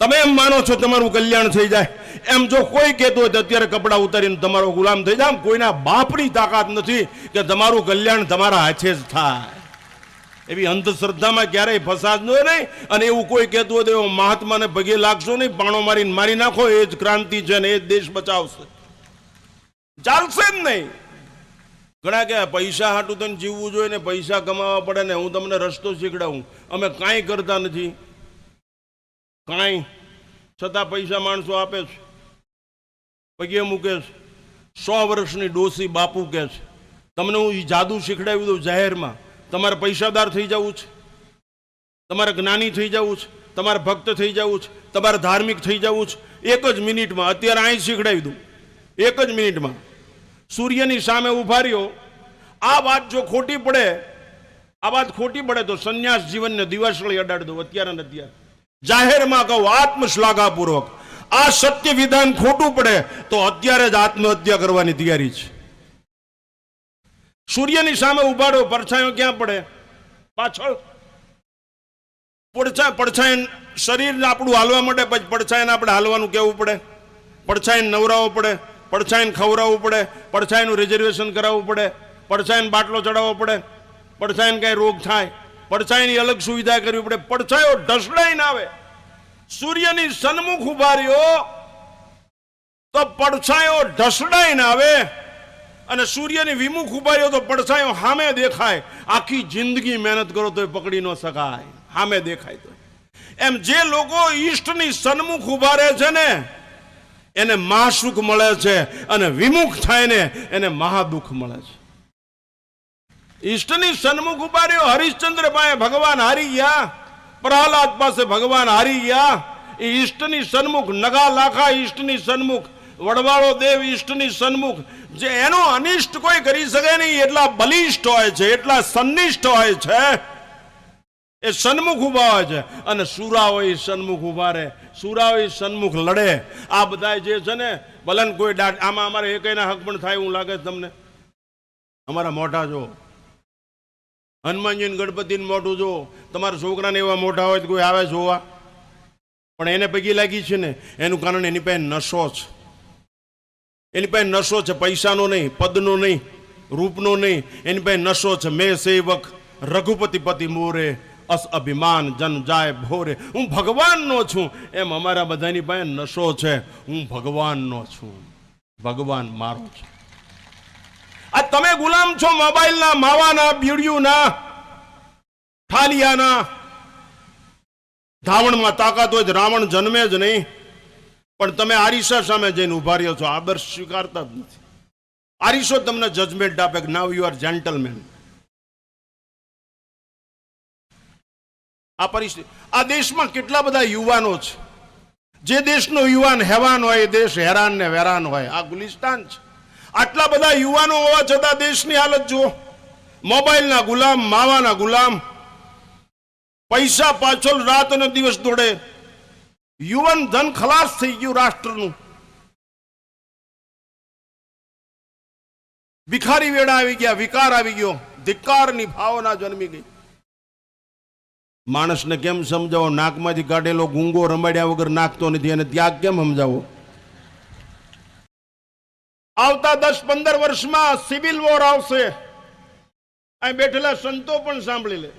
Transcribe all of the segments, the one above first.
તમે એમ માનો છો તમારું કલ્યાણ થઈ જાય. એમ જો કોઈ કહેતું હોય તો અત્યારે કપડાં ઉતારીને તમારો ગુલામ થઈ જાય. કોઈના બાપની તાકાત નથી કે તમારું કલ્યાણ તમારા હાથે જ થાય. એવી અંધશ્રદ્ધામાં ક્યારેય ફસાદનો નહીં. અને એવું કોઈ કહેતું હોય તો એવો મહાત્માને પગે લાગશો નહીં. પાણો મારીને મારી નાખો. એ જ ક્રાંતિ છે ને એ જ દેશ બચાવશે. ચાલશે જ નહીં. ઘણા કે પૈસા હાટું તને જીવવું જોઈએ ને પૈસા કમાવા પડે ને હું તમને રસ્તો શીખડાવું. અમે કાંઈ કરતા નથી. કાંઈ છતાં પૈસા માણસો આપે છે. પગે મૂકે છે. સો વર્ષની ડોસી બાપુ કે છે. તમને હું એ જાદુ શીખડાવી દઉં જાહેરમાં. તમારે પૈસાદાર થઈ જવું છે. તમારે જ્ઞાની થઈ જવું છે. તમારે ભક્ત થઈ જવું છે. તમારે ધાર્મિક થઈ જવું છે. એક જ મિનિટમાં, અત્યારે અહીં શીખડાવી દઉં. એક જ મિનિટમાં. સૂર્યની સામે ઊભા રહ્યો. આ વાત જો ખોટી પડે, આ વાત ખોટી પડે તો સંન્યાસ જીવનને દિવાસળી અડાડી દો અત્યારે ને અત્યારે. જાહેરમાં કહું, આત્મશ્લાઘાપૂર્વક. આ સત્ય વિધાન ખોટું પડે તો અત્યારે જ આત્મહત્યા કરવાની તૈયારી છે. સૂર્યની સામે ઉભાડો પડછાયો ક્યાં પડે? પાછળ. પડછાય પડછાય શરીર આપણું હાલવા માટે પછી પડછાયને આપણે હાલવાનું કહેવું પડે? પડછાઈને નવરાવવો પડે પડછાઈને ખવડાવવું પડે, પડછાયનું રિઝર્વેશન કરાવવું પડે પડછાઈને બાટલો ચડાવવો પડે પડછાઈને કાંઈ રોગ થાય પડછાયની અલગ સુવિધા કરવી પડે, પડછાયો ઢસડાઈને આવે. સૂર્યની સન્મુખ ઊભા રહ્યો, તો પડછાયો ઢસડાઈને આવે અને સૂર્યની વિમુખ ઊભા રહ્યો, તો પડછાયો સામે દેખાય. આખી જિંદગી મહેનત કરો તો પકડી ન શકાય. સામે દેખાય તો એમ જે લોકો ઈષ્ટની સન્મુખ ઊભા રહે છે ને, એને મહાસુખ મળે છે અને વિમુખ થાય ને, એને મહાદુખ મળે છે. ઈષ્ટની સન્મુખ ઊભા રહ્યો, હરિશ્ચંદ્ર પાસે ભગવાન હારી ગયા. પ્રહલાદ પાસે ભગવાન હારી ગયા. એ ઈષ્ટની સન્મુખ, નગા લાખા ઈષ્ટની સન્મુખ, વડવાળો દેવ ઈષ્ટની સન્મુખ, જે એનો અનિષ્ટ કોઈ કરી શકે નહીં, એટલા બલિષ્ઠ હોય છે, એટલા સન્નિષ્ઠ હોય છે. એ સન્મુખ ઊભા હોય છે. અને સુરાઓ એ સન્મુખ ઊભા રહે. સુરાઓ એ સન્મુખ લડે. આ બધા જે છે ને ભલન કોઈ આમાં અમારે એકના હક પણ થાય એવું લાગે તમને? અમારા મોઢા જો હનુમાનજી ગણપતિને મોઢું જો તમારા છોકરાને એવા મોઢા હોય તો કોઈ આવે જોવા. પણ એને પૈકી લાગી છે ને, એનું કારણ એની પાસે નશો છે. એની પાસે નશો છે પૈસાનો નહીં, પદનો નહીં, રૂપનો નહીં. એની પાસે નશો છે મેં સેવક રઘુપતિ પતિ મોરે, અસ અભિમાન જન જાય ભોરે. હું ભગવાનનો છું. એમ અમારા બધાની પાસે નશો છે. હું ભગવાનનો છું. ભગવાન મારો છે. આ તમે ગુલામ છો મોબાઈલના માવાના, બીડિયુના, ઠાલિયાના. ધાવણમાં તાકાત હોય રાવણ જન્મે જ નહીં. પણ તમે આરીસા સામે જઈને ઊભા રહ્યો છો. આદર્શ સ્વીકારતા જ નથી. આરીસો તમને જજમેન્ટ આપે કે નાવ યુ આર જેન્ટલમેન આ પરિસ્થિતિ આ દેશમાં કેટલા બધા યુવાનો છે. જે દેશનો યુવાન હેવાન હોય એ દેશ હેરાન ને વેરાન હોય. આ ગુલિસ્તાન છે. આટલા બધા યુવાનો હોવા છતાં દેશની હાલત જુઓ. મોબાઈલના ગુલામ, માવાના ગુલામ. પૈસા પાછળ રાત અને દિવસ દોડે. યુવાન ધન ખલાસ થઈ ગયું રાષ્ટ્રનું. ભિખારી વેડા આવી ગયા, વિકાર આવી ગયો. ધિકારની ભાવના જન્મી ગઈ. માણસને કેમ સમજાવો? નાકમાંથી કાઢેલો ગુંગો રમાડ્યા વગર નાખતો નથી અને ત્યાગ કેમ સમજાવો? આવતા દસ પંદર વર્ષમાં સિવિલ વોર આવશે. અહીં બેઠેલા સંતો પણ સાંભળી લે.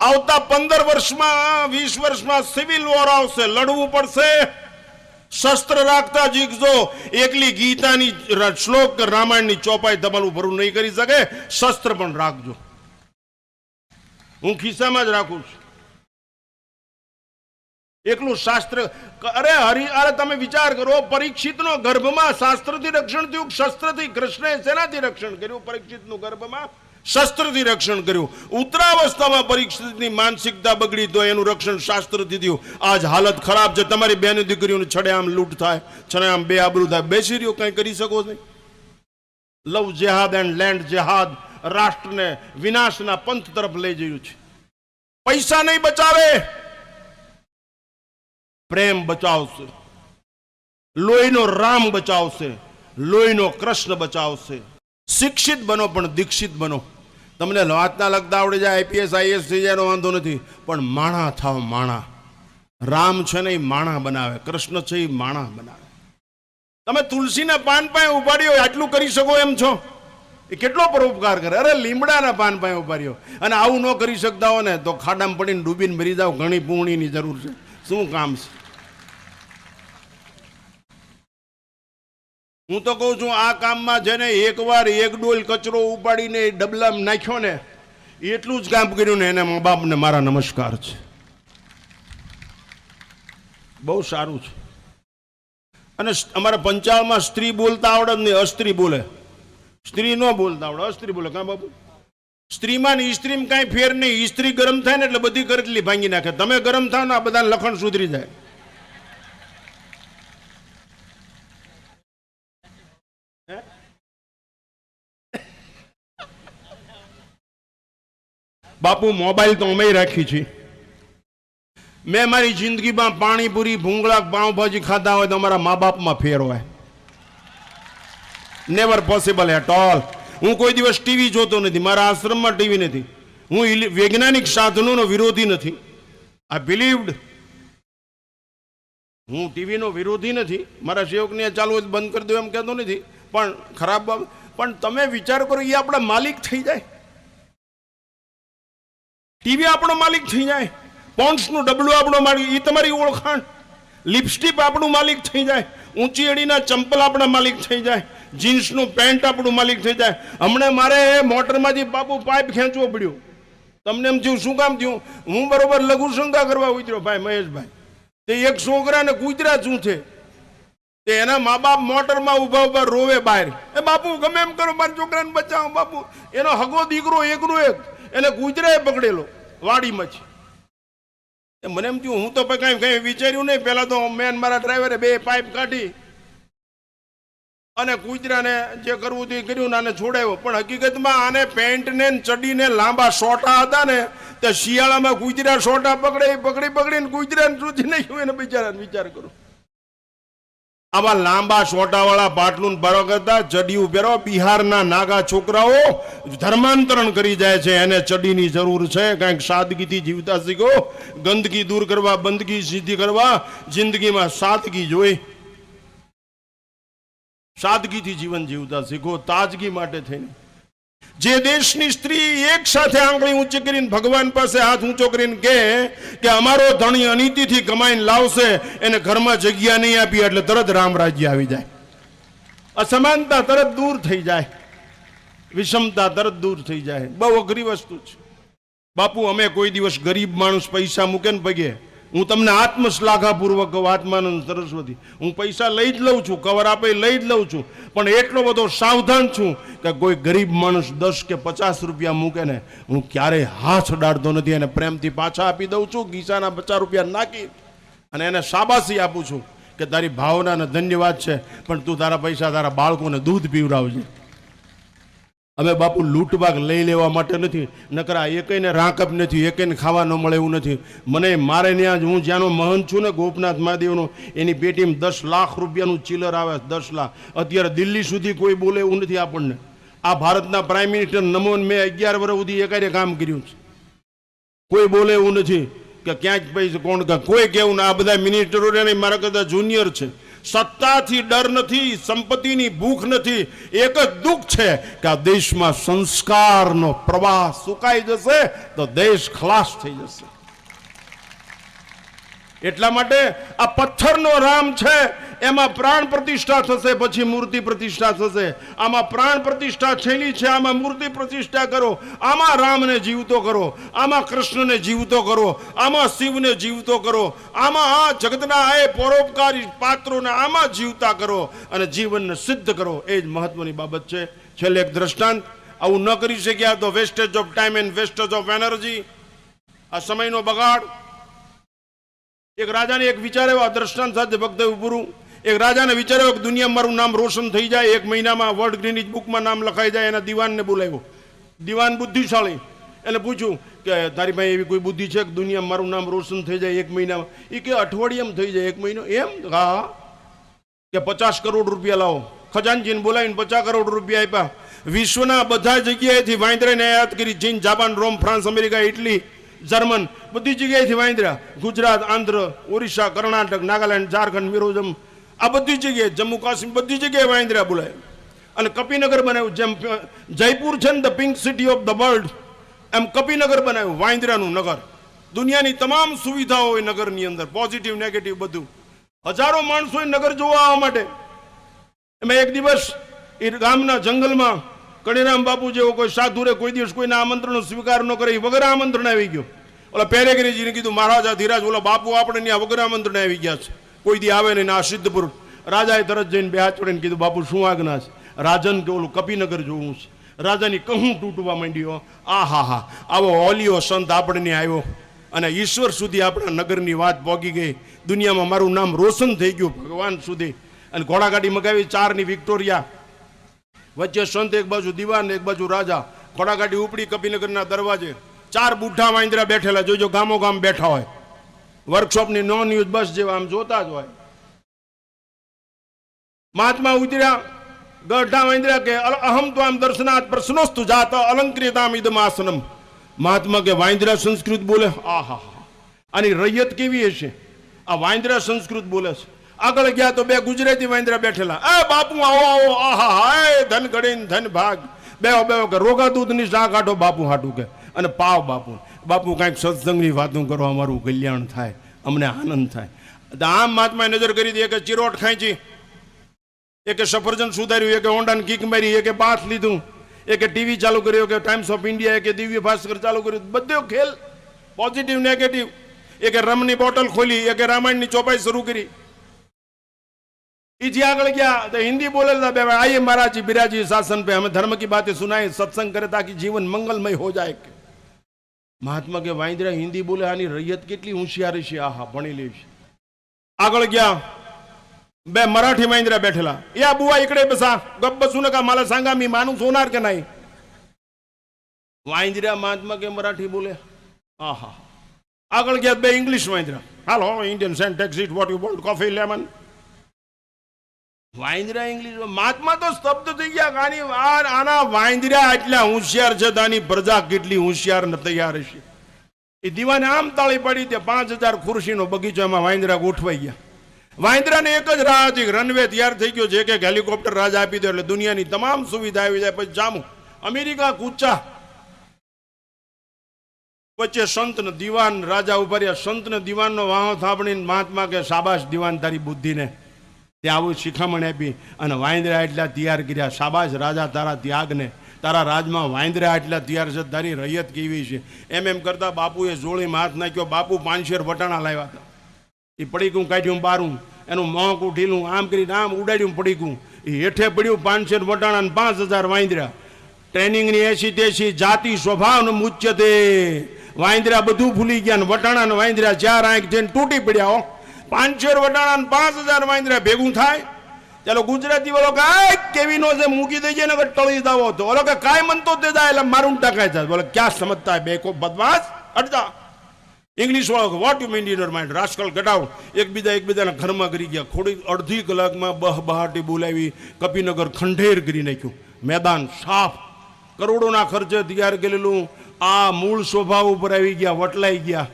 આવતા પંદર વર્ષમાં, વીસ વર્ષમાં સિવિલ વોર આવશે. લડવું પડશે. શસ્ત્ર રાખતા જીખજો એકલી ગીતાની શ્લોક રામાયણની ચોપાઈ તમારું ભરું નહીં કરી શકે. શસ્ત્ર પણ રાખજો. હું ખિસ્સામાં જ રાખું છું. એકલું શાસ્ત્ર અરે હરિ અરે તમે વિચાર કરો, પરીક્ષિતનો ગર્ભમાં શાસ્ત્રથી રક્ષણ થયું, શસ્ત્રથી કૃષ્ણએ શેનાથી રક્ષણ કર્યું? પરીક્ષિતનું ગર્ભમાં શસ્ત્રથી રક્ષણ કર્યું. ઉત્તરાવસ્થામાં પરીક્ષિતની માનસિકતા બગડી તો એનું રક્ષણ શાસ્ત્રથી થયું. આજ હાલત ખરાબ છે. તમારી બેન દીકરીઓને છડે આમ લૂંટ થાય છડે આમ બે આબરૂ થાય. બેસી રહ્યો કંઈ કરી શકો નહીં? લવ જેહાદ એન્ડ લેન્ડ જેહાદ રાષ્ટ્રને વિનાશના પંથ તરફ લઈ જયું છે. પૈસા નહીં બચાવે. પ્રેમ બચાવશે. લોહીનો રામ બચાવશે. લોહીનો કૃષ્ણ બચાવશે. શિક્ષિત બનો પણ દીક્ષિત બનો. તમને વાતના લગતા આવડી જાય, આઈપીએસ આઈએસ થઈ જાય વાંધો નથી, પણ માણા થાવ માણા. રામ છે ને એ માણા બનાવે, કૃષ્ણ છે એ માણા બનાવે. તમે તુલસીના પાન પાસે ઉપાડ્યો આટલું કરી શકો એમ છો? એ કેટલો પરોપકાર કરે? અરે, લીમડાના પાન પાસે ઉપાડ્યો અને આવું ન કરી શકતા હો ને, તો ખાડામાં પડીને ડૂબીને મરી જાવ ઘણી પૂર્ણીની જરૂર છે. શું કામ છે? હું તો કહું છું, આ કામમાં જેને એકવાર એક ડોલ કચરો ઉપાડીને ડબલામ નાખ્યો ને, એટલું જ કામ કર્યું ને એને મા બાપને મારા નમસ્કાર છે. બહુ સારું છે. અને અમારા પંચાળમાં સ્ત્રી બોલતા આવડે જ નહીં અસ્ત્રી બોલે. સ્ત્રી ન બોલતા આવડે, અસ્ત્રી બોલે. કાં બાપુ? સ્ત્રીમાં ને સ્ત્રીમાં કાંઈ ફેર નહીં. સ્ત્રી ગરમ થાય ને એટલે બધી કરટલી ભાંગી નાખે. તમે ગરમ થાવ ને આ બધા લખણ સુધરી જાય. બાપુ, મોબાઈલ તો અમે રાખી છે. મેં મારી જિંદગીમાં પાણીપુરી, ભૂંગળા, પાઉંભાજી ખાધા હોય તો અમારા મા બાપમાં ફેર હોય. નેવર પોસિબલ એટ ઓલ હું કોઈ દિવસ ટીવી જોતો નથી, મારા આશ્રમમાં ટીવી નથી. હું વૈજ્ઞાનિક સાધનોનો વિરોધી નથી. આઈ બિલીવડ હું ટીવીનો વિરોધી નથી. મારા સેવકને આ ચાલુ બંધ કરી દો એમ કહેતો નથી. પણ ખરાબ પણ તમે વિચાર કરો, એ આપણા માલિક થઈ જાય. ટીવી આપણો માલિક થઈ જાય. પોન્ડ્સનું ડબલું આપણો માલિક એ તમારી ઓળખાણ. લિપસ્ટિક આપણું માલિક થઈ જાય. ઊંચી અડીના ચંપલ આપણા માલિક થઈ જાય. જીન્સનું પેન્ટ આપણું માલિક થઈ જાય. હમણાં મારે મોટરમાંથી બાપુ પાઇપ ખેંચવો પડ્યો. તમને એમ થયું, શું કામ થયું? હું બરોબર લઘુશંકા કરવા ઉતર્યો, ભાઈ, મહેશભાઈ. તે એક છોકરાને ગુજરાત શું છે તે એના મા બાપ મોટરમાં ઊભા ઊભા રોવે બહાર. એ બાપુ, ગમે એમ કરો, મારા છોકરાને બચાવો, બાપુ. એનો હગો દીકરો એકનો એક. એને ગુજરાએ પકડેલો. વાડીમાં છે. મને એમ થયું, હું તો કઈ કઈ વિચાર્યું નહીં. પહેલાં તો મેન મારા ડ્રાઈવરે બે પાઇપ કાઢી અને કૂતરાને જે કરવું હતું એ કર્યું ને આને છોડાવ્યો પણ હકીકતમાં આને પેન્ટ ને ચડીને લાંબા સોટા હતા ને, તે શિયાળામાં કૂતરા સોટા પકડે પકડી પકડીને કૂતરાને સુધી નાખ્યું એને બિચારાને વિચાર કરો. આવા લાંબા છોટાવાળા પાટલું બરોબર કરતા ચડિયું પહેરો. બિહારના નાગા છોકરાઓ ધર્માંતરણ કરી જાય છે. એને ચડીની જરૂર છે. કંઈક સાદગીથી જીવતા શીખો. ગંદકી દૂર કરવા બંદગી સીધી કરવા, જિંદગીમાં સાદગી જોઈ. સાદગીથી જીવન જીવતા શીખો. તાજગી માટે થઈને. જે દેશની સ્ત્રી એક સાથે આંગળી ઊંચી કરીને ભગવાન પાસે હાથ ઊંચો કરીને કહે કે અમારો ધણી અનીતિથી કમાઈને લાવશે, એને ઘરમાં જગ્યા નહીં આપી, એટલે તરત રામ રાજ્ય આવી જાય. અસમાનતા તરત દૂર થઈ જાય. વિષમતા તરત દૂર થઈ જાય. બહુ અઘરી વસ્તુ છે. બાપુ, અમે કોઈ દિવસ ગરીબ માણસ પૈસા મૂકે ને પગે. હું તમને આત્મશ્લાઘાપૂર્વક કહું, આત્માનંદ સરસ્વતી. હું પૈસા લઈ જ લઉં છું, કવર આપે લઈ જ લઉં છું, પણ એટલો બધો સાવધાન છું કે કોઈ ગરીબ માણસ દસ કે પચાસ રૂપિયા મૂકે ને, હું ક્યારેય હાથ ડાળતો નથી અને પ્રેમથી પાછા આપી દઉં છું, ગીસાના પચાસ રૂપિયા નાખી અને એને શાબાશી આપું છું કે તારી ભાવના અને ધન્યવાદ છે, પણ તું તારા પૈસા તારા બાળકોને દૂધ પીવડાવજે. અમે બાપુ લૂંટભાગ લઈ લેવા માટે નથી. નકરા એકઈને રાંકપ નથી એકઈને ખાવા ન મળે એવું નથી. મને મારે ત્યાં હું જ્યાંનો મહંત છું ને ગોપનાથ મહાદેવનો, એની પેટીમાં દસ લાખ રૂપિયાનું ચિલર આવે, દસ લાખ. અત્યારે દિલ્હી સુધી કોઈ બોલે એવું નથી આપણને. આ ભારતના પ્રાઇમ મિનિસ્ટર નમોન મેં અગિયાર વર્ષ સુધી એકારે કામ કર્યું છે. કોઈ બોલે એવું નથી કે ક્યાંક પૈસા, કોણ કોઈ કહેવું ના. આ બધા મિનિસ્ટરો મારા કરતા જુનિયર છે. સત્તાથી ડર નથી, સંપત્તિની ભૂખ નથી. એક જ દુઃખ છે કે આ દેશમાં સંસ્કારનો પ્રવાહ સુકાઈ જશે તો દેશ ખલાસ થઈ જશે. એટલા માટે આ પથ્થરનો રામ છે, એમાં પ્રાણ પ્રતિષ્ઠા થશે, પછી મૂર્તિ પ્રતિષ્ઠા થશે. આમાં પ્રાણ પ્રતિષ્ઠા છેલી છે, આમાં મૂર્તિ પ્રતિષ્ઠા કરો, આમાં રામને જીવતો કરો, આમાં કૃષ્ણને જીવતો કરો, આમાં શિવને જીવતો કરો, આમાં આ જગતના એ પરોપકારી પાત્રોને આમાં જીવતા કરો અને જીવનને સિદ્ધ કરો. એ જ મહત્વની બાબત છે. છેલ્લે એક દ્રષ્ટાંત. આવું ન કરી શક્યા તો wastage of time and wastage of energy આ સમયનો બગાડ એક રાજાને એક વિચાર આ દ્રષ્ટાંત સાથે ભક્ત પૂરું એક રાજાને વિચાર એવો કે દુનિયા મારું નામ રોશન થઈ જાય, એક મહિનામાં વર્લ્ડ ગ્રીનિજ બુકમાં નામ લખાઈ જાય, એના દિવાનને બોલાવ્યો. દિવાન બુદ્ધિશાળી. એટલે પૂછ્યું કે, તારી પાસે એવી કોઈ બુદ્ધિ છે કે દુનિયામાં મારું નામ રોશન થઈ જાય એક મહિનામાં? એ કે, અઠવાડિયામાં થઈ જાય એક મહિનો. એમ? હા. કે પચાસ કરોડ રૂપિયા લાવો. ખજાનજીને બોલાવીને પચાસ કરોડ રૂપિયા આપ્યા. વિશ્વના બધા જગ્યાએથી વાંદરાને આયાત કરી, ચીન, Japan, Rome, France, America, Italy German, બધી જગ્યાએથી વાંદરા, ગુજરાત, આંધ્ર, ઓરિસ્સા, કર્ણાટક, નાગાલેન્ડ, ઝારખંડ મિરોઝમ આ બધી જગ્યાએ, જમ્મુ કાશ્મીર, બધી જગ્યાએ વાંદરા બોલાય. અને કપિનગર બનાવ્યું, જેમ જયપુર છે ને, the pink city of the world, એમ કપિનગર બનાવ્યું, વાંદરાનું નગર. દુનિયાની તમામ સુવિધાઓ હોય નગરની અંદર પોઝિટિવ નેગેટિવ બધું. હજારો માણસો એ નગર જોવા આવવા માટે. એમાં એક દિવસ, એ ગામના જંગલમાં કણીરામ બાપુ જેવો કોઈ સાધુ રે, કોઈ દિવસ કોઈના આમંત્રણનો સ્વીકાર ન કરે વગર આમંત્રણ આવી ગયો. ઓલા પેરેગરીજીને કીધું, મહારાજા ધીરાજ, ઓલા બાપુ આપણે ત્યાં વગર આમંત્રણ આવી ગયા છે. કોઈ દી આવે ને આ સિદ્ધપુર. રાજાએ તરત જઈને બે હાથ જોડીને કીધું, બાપુ, શું આજ્ઞા છે? રાજન કે ઓલું કપિનગર જોવું છે. રાજાની કહું તૂટવા માંડ્યો આ હા હા આવો ઓલિયો સંત આપણને આવ્યો. અને ઈશ્વર સુધી આપણા નગરની વાત પહોંચી ગઈ. દુનિયામાં મારું નામ રોશન થઈ ગયું ભગવાન સુધી. અને ઘોડાગાડી મગાવી, ચારની વિક્ટોરિયા વચ્ચે સંત એક બાજુ દીવાન એક બાજુ રાજા ઘોડાગાડી ઉપડી કપિનગરના દરવાજે, ચાર બુઢા વાંદરા બેઠેલા, જોજો ગામો ગામ બેઠા હોય. વર્કશોપની નોન યુઝ બસ જેવા આમ જોતા જ હોય. મહાત્મા ઉતર્યા ગઢા વાંદરા કે અહમ તો આમ દર્શનાથ પ્રશ્નોસ્તુ જાત, અલંકૃતામ ઇદમાસનમ મહાત્મા કે વાંદરા સંસ્કૃત બોલે. આ હા હા આની રૈયત કેવી હશે? આ વાંદરા સંસ્કૃત બોલે છે. આગળ ગયા તો બે ગુજરાતી વાંદરા બેઠેલા. એ બાપુ, આવો આવો, આહા હાય ધન ગણીને ધન ભાગ. બેહો બે કે રોગા દૂધની શાક કાઢો બાપુ હાટું કે. અને પાવ બાપુ. બાપુ કાંઈક સત્સંગની વાતો કરો, અમારું કલ્યાણ થાય, અમને આનંદ થાય. આમ મહાત્માએ નજર કરી દે કે ચિરોટ ખાંચી, એકે સફરજન સુધાર્યું, એકે ઓંડાને કિક મારી, એકે બાથ લીધું, એકે ટીવી ચાલુ કર્યો કે ટાઈમ્સ ઓફ ઇન્ડિયા, એકે દિવ્ય ભાસ્કર ચાલુ કર્યું. બધો ખેલ પોઝિટિવ નેગેટિવ એકે રમની બોટલ ખોલી, એકે રામાયણની ચોપાઈ શરૂ કરી. ઈજી આગળ ગયા તો હિન્દી બોલેલા બે आइए महाराज जी बिराजी शासन पे हमें धर्म की बातें सुनाए सत्संग करे ताकि जीवन मंगलमय हो जाए કે મહાત્મા કે વાંદરા હિન્દી બોલે આની રૈયત કેટલી હોશિયારી છે આહા ભણી લેવી આગળ ગયા બે મરાઠી વાંદરા બેઠેલા યા બુવા इकडे बसा गप बसू नका मला सांगा मी माणूस होणार का नाही વાંદરા મહાત્મા કે મરાઠી બોલે આહા આગળ ગયા બે ઇંગ્લિશ વાંદરા હાલો Indian Saint taxi what you want coffee lemon વાંદરા ઇંગ્લિશ મહાત્મા તો સ્તબ્ધ થઈ ગયા. કે વાર આના વાંદરા એટલા હોશિયાર છે તાની પ્રજા કેટલી હોશિયાર ને તૈયાર હશે? એ દીવાને આમ તાળી પડી તે પાંચ હજાર ખુરશીનો બગીચો એમાં વાંદરા ગોઠવાઈ ગયા. વાંદરાને એક જ રાહ હતી રનવે તૈયાર થઈ ગયો છે કે હેલિકોપ્ટર રાજ આપી દો એટલે દુનિયાની તમામ સુવિધા આવી જાય. પછી જામું. અમેરિકા કૂચા. વચ્ચે સંત ને દીવાન, રાજા ઊભા રહ્યા. સંત ને દીવાનનો વાહો થાપણીને મહાત્મા કે શાબાશ દીવાન, તારી બુદ્ધિને. તે આવું શિખામણ આપી અને વાંદરા એટલા તૈયાર કર્યા. શાબાશ રાજા, તારા ત્યાગને. તારા રાજમાં વાંદરા એટલા તૈયાર છે, તારી રૈયત કેવી છે? એમ એમ કરતા બાપુએ જોડીમાં હાથ નાખ્યો. બાપુ પાંચશેર વટાણા લાવ્યા હતા. એ પડીકું કાઢ્યું બારું. એનું મોંક ઉઠીલું, આમ કરીને આમ ઉડાડ્યું પડીકું. એ હેઠે પડ્યું પાંચસો વટાણા ને પાંચ હજાર વાંદરા. ટ્રેનિંગની એસી તેસી જાતિ સ્વભાવ ને મુચ્યતે વાંદરા બધું ભૂલી ગયા ને વટાણા ને વાંદરા ચાર આંખ જઈને તૂટી પડ્યા હો. પાંચસો વટાણા પાંચ હજાર વાંદરા ભેગું થાય. ચાલો ગુજરાતી વાળો કે "આય, કેવી નો છે મૂકી દેજે ને ટળી દાવો તો ઓલો કે કાંઈ મનતો તે જાય એટલે મારું ટકાય થાય. બોલો ક્યાં સમજતા બે કો બદમાશ? અડતા ઇંગ્લિશ વાળો what you mean in mind rascal get એકબીજા એકબીજાના ઘરમાં કરી ગયા. થોડી અડધી કલાકમાં બહ બહાટી બોલાવી કપિનગર ખંડેર કરી નાખ્યું. મેદાન સાફ. કરોડોના ખર્ચે તૈયાર કરેલું. આ મૂળ સ્વભાવ ઉપર આવી ગયા વટલાઈ ગયા.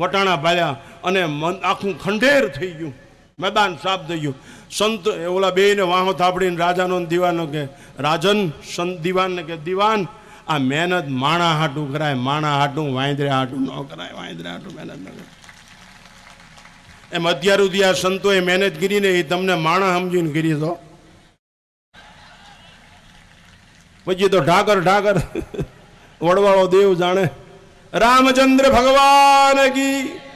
વટાણા ભાલ્યા અને મન આખું ખંડેર થઈ ગયું. મેદાન સાફ થઈ ગયું. સંત ઓલા બેને વાહો થાપડીને રાજાનો દીવાનો કે, રાજન, સંત દીવાનને કે, દીવાન, આ મહેનત માણા હાટું કરાય, માણા હાટું વાંદરે હાટું ન કરાય, વાંદરે હાટું મહેનત ન કરાય. એમ અત્યાર સુધી આ સંતોએ મહેનત કરીને એ તમને માણા સમજીને કરી તો પછી તો ઢાકર ઢાકર, વડવાળો દેવ જાણે રામચંદ્ર ભગવાન કી